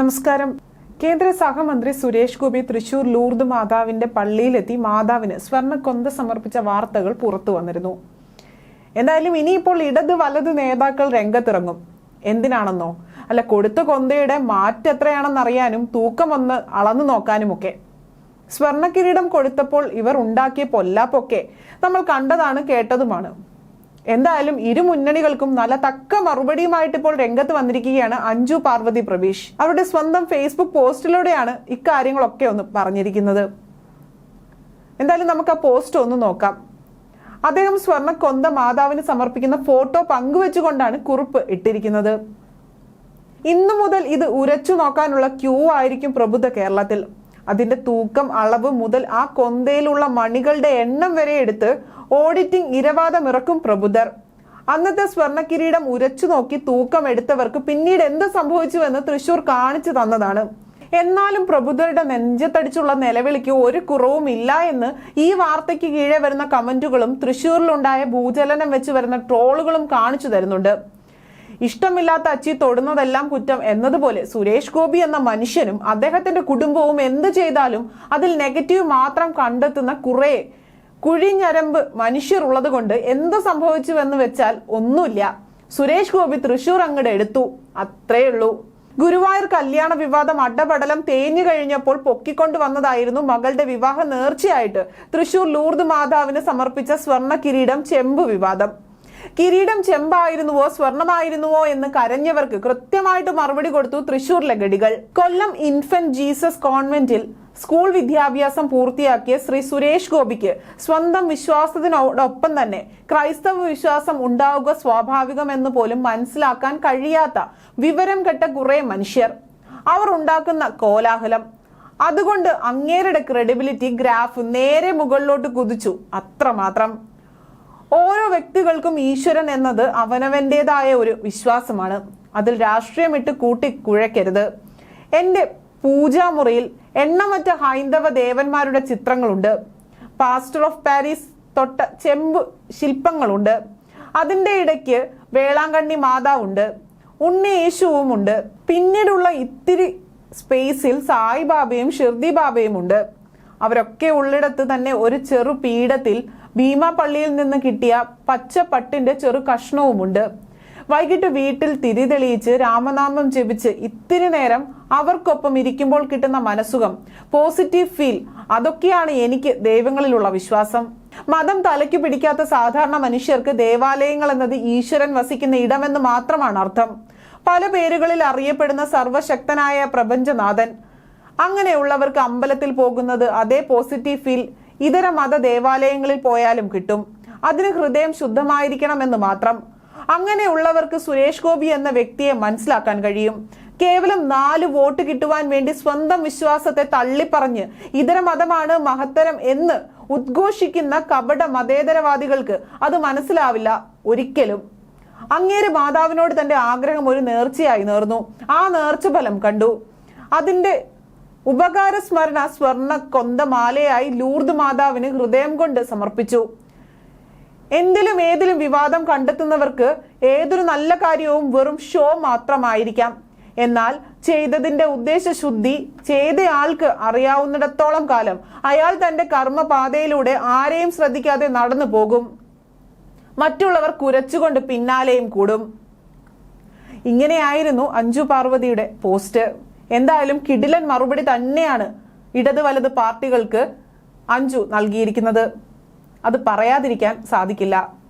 നമസ്കാരം. കേന്ദ്ര സഹമന്ത്രി സുരേഷ് ഗോപി തൃശൂർ ലൂർദ് മാതാവിന്റെ പള്ളിയിലെത്തി മാതാവിന് സ്വർണക്കൊന്ത സമർപ്പിച്ച വാർത്തകൾ പുറത്തു വന്നിരുന്നു. എന്തായാലും ഇനിയിപ്പോൾ ഇടത് വലത് നേതാക്കൾ രംഗത്തിറങ്ങും. എന്തിനാണെന്നോ? അല്ല കൊടുത്ത കൊന്തയുടെ മാറ്റെത്രയാണെന്നറിയാനും തൂക്കമൊന്ന് അളന്നു നോക്കാനുമൊക്കെ. സ്വർണക്കിരീടം കൊടുത്തപ്പോൾ ഇവർ ഉണ്ടാക്കിയ പൊല്ലാപ്പൊക്കെ നമ്മൾ കണ്ടതാണ് കേട്ടതുമാണ്. എന്തായാലും ഇരു മുന്നണികൾക്കും നല്ല തക്ക മറുപടിയുമായിട്ട് ഇപ്പോൾ രംഗത്ത് വന്നിരിക്കുകയാണ് അഞ്ജു പാർവതി പ്രവീഷ്. അവരുടെ സ്വന്തം ഫേസ്ബുക്ക് പോസ്റ്റിലൂടെയാണ് ഇക്കാര്യങ്ങളൊക്കെ ഒന്ന് പറഞ്ഞിരിക്കുന്നത്. എന്തായാലും നമുക്ക് ആ പോസ്റ്റ് ഒന്ന് നോക്കാം. അദ്ദേഹം സ്വർണ കൊന്ത മാതാവിന് സമർപ്പിക്കുന്ന ഫോട്ടോ പങ്കുവെച്ചുകൊണ്ടാണ് കുറിപ്പ് ഇട്ടിരിക്കുന്നത്. ഇന്നു മുതൽ ഇത് ഉരച്ചു നോക്കാനുള്ള ക്യൂ ആയിരിക്കും പ്രബുദ്ധ കേരളത്തിൽ. അതിന്റെ തൂക്കം അളവ് മുതൽ ആ കൊന്തയിലുള്ള മണികളുടെ എണ്ണം വരെ എടുത്ത് ഓഡിറ്റിംഗ് ഇരവാദമിറക്കും പ്രബുദ്ധർ അന്നത്തെ സ്വർണ കിരീടം ഉരച്ചു നോക്കി തൂക്കം എടുത്തവർക്ക് പിന്നീട് എന്ത് സംഭവിച്ചുവെന്ന് തൃശൂർ കാണിച്ചു തന്നതാണ്. എന്നാലും പ്രബുദ്ധരുടെ നെഞ്ചത്തടിച്ചുള്ള നിലവിളിക്ക് ഒരു കുറവും ഇല്ല എന്ന് ഈ വാർത്തയ്ക്ക് കീഴെ വരുന്ന കമന്റുകളും തൃശൂരിലുണ്ടായ ഭൂചലനം വെച്ച് വരുന്ന ട്രോളുകളും കാണിച്ചു തരുന്നുണ്ട്. ഇഷ്ടമില്ലാത്ത അച്ചി തൊടുന്നതെല്ലാം കുറ്റം എന്നതുപോലെ സുരേഷ് ഗോപി എന്ന മനുഷ്യനും അദ്ദേഹത്തിന്റെ കുടുംബവും എന്ത് ചെയ്താലും അതിൽ നെഗറ്റീവ് മാത്രം കണ്ടെത്തുന്ന കുറെ കുഴിഞ്ഞരമ്പ് മനുഷ്യർ ഉള്ളത് കൊണ്ട് എന്ത് സംഭവിച്ചുവെന്ന് വെച്ചാൽ ഒന്നുമില്ല. സുരേഷ് ഗോപി തൃശൂർ അങ്ങട് എടുത്തു. അത്രേ ഉള്ളൂ ഗുരുവായൂർ കല്യാണ വിവാദം അഡപടലം തേഞ്ഞു കഴിഞ്ഞപ്പോൾ പൊക്കിക്കൊണ്ടു വന്നതായിരുന്നു മകളുടെ വിവാഹ നേർച്ചയായിട്ട് തൃശൂർ ലൂർദ് മാതാവിന് സമർപ്പിച്ച സ്വർണ കിരീടം ചെമ്പു വിവാദം. കിരീടം ചെമ്പായിരുന്നുവോ സ്വർണമായിരുന്നുവോ എന്ന് കരഞ്ഞവർക്ക് കൃത്യമായിട്ട് മറുപടി കൊടുത്തു തൃശൂർ ലഗഡികൾ കൊല്ലം ഇൻഫന്റ് ജീസസ് കോൺവെന്റിൽ സ്കൂൾ വിദ്യാഭ്യാസം പൂർത്തിയാക്കിയ ശ്രീ സുരേഷ് ഗോപിക്ക് സ്വന്തം വിശ്വാസത്തിനോടൊപ്പം തന്നെ ക്രൈസ്തവ വിശ്വാസം ഉണ്ടാവുക സ്വാഭാവികമെന്ന് പോലും മനസ്സിലാക്കാൻ കഴിയാത്ത വിവരം കെട്ട കുറെ മനുഷ്യർ. അവർ ഉണ്ടാക്കുന്ന കോലാഹലം. അതുകൊണ്ട് അങ്ങേരുടെ ക്രെഡിബിലിറ്റി ഗ്രാഫ് നേരെ മുകളിലോട്ട് കുതിച്ചു. അത്രമാത്രം. ഓരോ വ്യക്തികൾക്കും ഈശ്വരൻ എന്നത് അവനവന്റെതായ ഒരു വിശ്വാസമാണ്. അതിൽ രാഷ്ട്രീയമിട്ട് കുഴക്കരുത് എന്റെ പൂജാമുറിയിൽ എണ്ണമറ്റ ഹൈന്ദവ ദേവന്മാരുടെ ചിത്രങ്ങളുണ്ട്. പാസ്റ്റർ ഓഫ് പാരീസ് തൊട്ട ചെമ്പ് ശില്പങ്ങളുണ്ട്. അതിന്റെ ഇടയ്ക്ക് വേളാങ്കണ്ണി മാതാവുണ്ട്. ഉണ്ണി യേശുവും ഉണ്ട് പിന്നീടുള്ള ഇത്തിരി സ്പേസിൽ സായിബാബയും ഷിർദി ബാബയും ഉണ്ട് അവരൊക്കെ ഉള്ളിടത്ത് തന്നെ ഒരു ചെറു പീഠത്തിൽ ഭീമ പള്ളിയിൽ നിന്ന് കിട്ടിയ പച്ച പട്ടിന്റെ ചെറു കഷ്ണവുമുണ്ട്. വൈകിട്ട് വീട്ടിൽ തിരി തെളിയിച്ച് രാമനാമം ജപിച്ച് ഇത്തിരി നേരം അവർക്കൊപ്പം ഇരിക്കുമ്പോൾ കിട്ടുന്ന മനസ്സുഖം പോസിറ്റീവ് ഫീൽ അതൊക്കെയാണ് എനിക്ക് ദൈവങ്ങളിലുള്ള വിശ്വാസം. മതം തലയ്ക്ക് പിടിക്കാത്ത സാധാരണ മനുഷ്യർക്ക് ദേവാലയങ്ങൾ എന്നത് ഈശ്വരൻ വസിക്കുന്ന ഇടമെന്ന് മാത്രമാണ് അർത്ഥം. പല പേരുകളിൽ അറിയപ്പെടുന്ന സർവശക്തനായ പ്രപഞ്ചനാഥൻ അങ്ങനെയുള്ളവർക്ക് അമ്പലത്തിൽ പോകുന്നത് അതേ പോസിറ്റീവ് ഫീൽ ഇതര മത ദേവാലയങ്ങളിൽ പോയാലും കിട്ടും. അതിന് ഹൃദയം ശുദ്ധമായിരിക്കണമെന്ന് മാത്രം. അങ്ങനെയുള്ളവർക്ക് സുരേഷ് ഗോപി എന്ന വ്യക്തിയെ മനസ്സിലാക്കാൻ കഴിയും. കേവലം നാല് വോട്ട് കിട്ടുവാൻ വേണ്ടി സ്വന്തം വിശ്വാസത്തെ തള്ളിപ്പറഞ്ഞ് ഇതര മതമാണ് മഹത്തരം എന്ന് ഉദ്ഘോഷിക്കുന്ന കപട മതേതരവാദികൾക്ക് അത് മനസ്സിലാവില്ല ഒരിക്കലും. അങ്ങേര് മാതാവിനോട് തന്റെ ആഗ്രഹം ഒരു നേർച്ചയായി നേർന്നു. ആ നേർച്ച ഫലം കണ്ടു. അതിന്റെ ഉപകാര സ്മരണ സ്വർണ കൊന്ത മാലയായി ലൂർദ് മാതാവിന് ഹൃദയം കൊണ്ട് സമർപ്പിച്ചു. എന്തിലും ഏതിലും വിവാദം കണ്ടെത്തുന്നവർക്ക് ഏതൊരു നല്ല കാര്യവും വെറും ഷോ മാത്രമായിരിക്കാം. എന്നാൽ ചെയ്തതിന്റെ ഉദ്ദേശശുദ്ധി ചെയ്തയാൾക്ക് അറിയാവുന്നിടത്തോളം കാലം അയാൾ തന്റെ കർമ്മപാതയിലൂടെ ആരെയും ശ്രദ്ധിക്കാതെ നടന്നു പോകും. മറ്റുള്ളവർ കുരച്ചുകൊണ്ട് പിന്നാലെയും കൂടും. ഇങ്ങനെയായിരുന്നു അഞ്ജു പാർവതിയുടെ പോസ്റ്റ്. എന്തായാലും കിടിലൻ മറുപടി തന്നെയാണ് ഇടത് വലത് പാർട്ടികൾക്ക് അഞ്ചു നൽകിയിരിക്കുന്നത്. അത് പറയാതിരിക്കാൻ സാധിക്കില്ല.